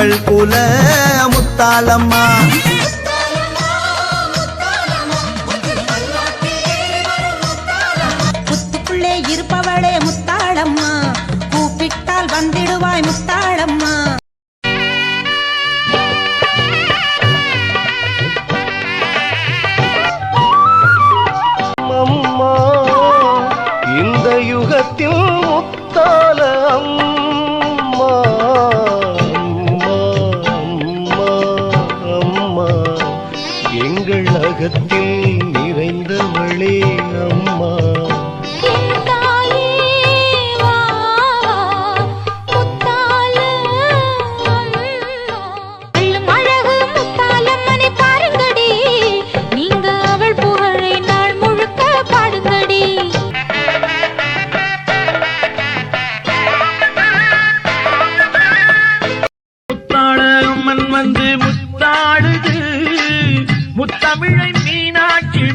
உங்கள் குல முத்தாலம்மா முத்தமிழை மீனாட்சி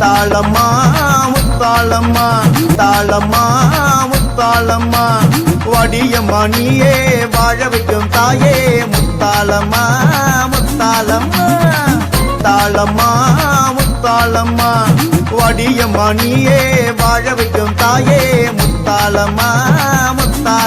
தாளம்மா முத்தாளம்மா தாளம்மா முத்தாளம்மா. வடியம்மா நீயே வாழ வைக்கும் தாயே முத்தாளம்மா முத்தாளம்மா. தாளம்மா முத்தாளம்மா. வடியம்மா நீயே வாழ வைக்கும் தாயே முத்தாளம்மா